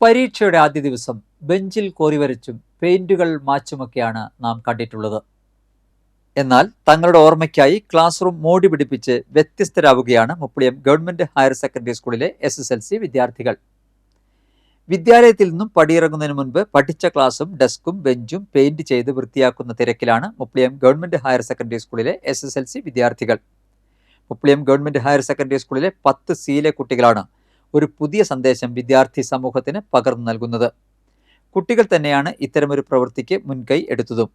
പരീക്ഷയുടെ ആദ്യ ദിവസം ബെഞ്ചിൽ കോറിവരച്ചും പെയിന്റുകൾ മാച്ചുമൊക്കെയാണ് നാം കണ്ടിട്ടുള്ളത്. എന്നാൽ തങ്ങളുടെ ഓർമ്മയ്ക്കായി ക്ലാസ് റൂം മോടി പിടിപ്പിച്ച് വ്യത്യസ്തരാവുകയാണ് മുപ്പളിയം ഗവൺമെന്റ് ഹയർ സെക്കൻഡറി സ്കൂളിലെ എസ് എസ് എൽ സി വിദ്യാർത്ഥികൾ. വിദ്യാലയത്തിൽ നിന്നും പടിയിറങ്ങുന്നതിന് മുൻപ് പഠിച്ച ക്ലാസും ഡെസ്കും ബെഞ്ചും പെയിന്റ് ചെയ്ത് വൃത്തിയാക്കുന്ന തിരക്കിലാണ് മുപ്പളിയം ഗവൺമെന്റ് ഹയർ സെക്കൻഡറി സ്കൂളിലെ എസ് എസ് എൽ സി വിദ്യാർത്ഥികൾ. മുപ്പളിയം ഗവൺമെന്റ് ഹയർ സെക്കൻഡറി സ്കൂളിലെ പത്ത് സിയിലെ കുട്ടികളാണ് ഒരു പുതിയ സന്ദേശം വിദ്യാർത്ഥി സമൂഹത്തിന് പകർന്നു നൽകുന്നത്. കുട്ടികൾ തന്നെയാണ് ഇത്തരമൊരു പ്രവൃത്തിക്ക് മുൻകൈ എടുത്തതും.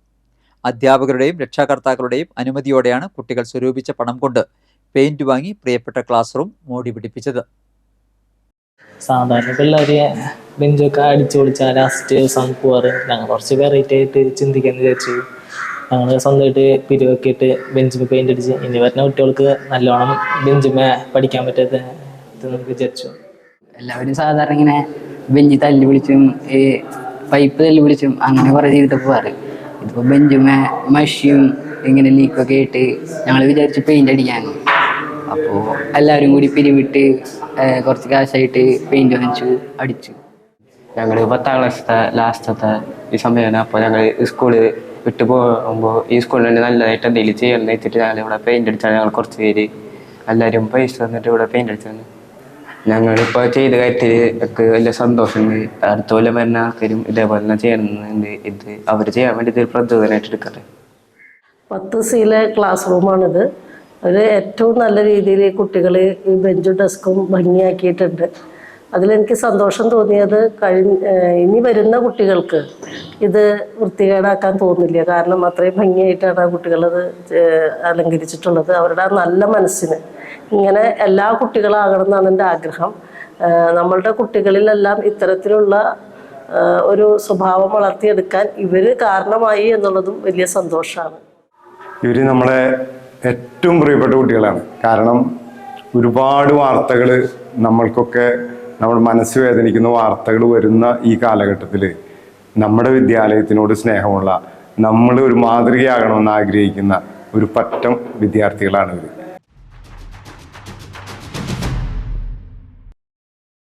അധ്യാപകരുടെയും രക്ഷാകർത്താക്കളുടെയും അനുമതിയോടെയാണ് കുട്ടികൾ സ്വരൂപിച്ച പണം കൊണ്ട് പെയിന്റ് വാങ്ങി പ്രിയപ്പെട്ട ക്ലാസ് റൂം മോടി പിടിപ്പിച്ചത്. സാധാരണ പിള്ളേരെ ബെഞ്ചൊക്കെ അടിച്ചു പൊളിച്ച ലാസ്റ്റ് ദിവസം പോവാറ്. ഞങ്ങൾ കുറച്ച് വെറൈറ്റി ആയിട്ട് ചിന്തിക്കാന്ന് വിചാരിച്ചു. ഞങ്ങൾ സ്വന്തമായിട്ട് പിരിവൊക്കെ ഇട്ട് ബെഞ്ചിൽ പെയിന്റ് അടിച്ച്. ഇനി വരുന്ന കുട്ടികൾക്ക് നല്ലോണം ബെഞ്ചിമേ പഠിക്കാൻ പറ്റാത്ത വിചാരിച്ചു. എല്ലാവരും സാധാരണ ഇങ്ങനെ ബെഞ്ച് തല്ലി വിളിച്ചും ഈ പൈപ്പ് തല്ലി വിളിച്ചും അങ്ങനെ കുറേ ചെയ്തിട്ട് പോവാറ്. ഇതിപ്പോൾ ബെഞ്ചുമേ മഷിയും ഇങ്ങനെ ലീക്കൊക്കെ ആയിട്ട് ഞങ്ങൾ വിചാരിച്ച് പെയിന്റ് അടിക്കാൻ. അപ്പോൾ എല്ലാവരും കൂടി പിരിവിട്ട് കുറച്ച് കാശായിട്ട് പെയിന്റ് വാങ്ങിച്ചു അടിച്ചു. ഞങ്ങൾ പത്താം ക്ലാസ്സിലത്തെ ലാസ്റ്റത്തെ ഈ സമയമാണ്. അപ്പോൾ ഞങ്ങൾ സ്കൂൾ വിട്ടു പോകുമ്പോൾ ഈ സ്കൂളിൽ തന്നെ നല്ലതായിട്ട് എന്തെങ്കിലും ചെയ്യണം എന്ന് വെച്ചിട്ട് ഞങ്ങൾ ഇവിടെ പെയിന്റ് അടിച്ചാൽ ഞങ്ങൾ കുറച്ച് പേര് എല്ലാവരും പൈസ തന്നിട്ട് ഇവിടെ പെയിന്റ് അടിച്ചു തന്നു ഞങ്ങളിപ്പോൾ ചെയ്ത കാര്യത്തിൽ ഒക്കെ വലിയ സന്തോഷമുണ്ട് അടുത്ത കൊല്ലം വരുന്ന ആൾക്കാരും ഇതേപോലെ തന്നെ ചെയ്യണമെന്നുണ്ട് ഇത് അവർ ചെയ്യാൻ വേണ്ടി പ്രചോദനമായിട്ട് എടുക്കട്ടെ പത്ത് സിയിലെ ക്ലാസ് റൂമാണിത്. അതിൽ ഏറ്റവും നല്ല രീതിയിൽ കുട്ടികൾ ഈ ബെഞ്ചും ഡെസ്കും ഭംഗിയാക്കിയിട്ടുണ്ട്. അതിലെനിക്ക് സന്തോഷം തോന്നിയത് കഴിഞ്ഞ ഇനി വരുന്ന കുട്ടികൾക്ക് ഇത് വൃത്തികേടാക്കാൻ തോന്നില്ല. കാരണം അത്രയും ഭംഗിയായിട്ടാണ് ആ കുട്ടികളത് അലങ്കരിച്ചിട്ടുള്ളത്. അവരുടെ നല്ല മനസ്സിന് ഇങ്ങനെ എല്ലാ കുട്ടികളാകണം എന്നാണ് എന്റെ ആഗ്രഹം. നമ്മളുടെ കുട്ടികളിലെല്ലാം ഇത്തരത്തിലുള്ള ഒരു സ്വഭാവം വളർത്തിയെടുക്കാൻ ഇവർ കാരണമായി എന്നുള്ളതും വലിയ സന്തോഷമാണ്. ഇവർ നമ്മളെ ഏറ്റവും പ്രിയപ്പെട്ട കുട്ടികളാണ്. കാരണം ഒരുപാട് വാർത്തകൾ നമ്മൾക്കൊക്കെ നമ്മുടെ മനസ്സ് വേദനിക്കുന്ന വാർത്തകൾ വരുന്ന ഈ കാലഘട്ടത്തിൽ നമ്മുടെ വിദ്യാലയത്തിനോട് സ്നേഹമുള്ള നമ്മൾ ഒരു മാതൃകയാകണമെന്ന് ആഗ്രഹിക്കുന്ന ഒരു പറ്റം വിദ്യാർത്ഥികളാണ് ഇവർ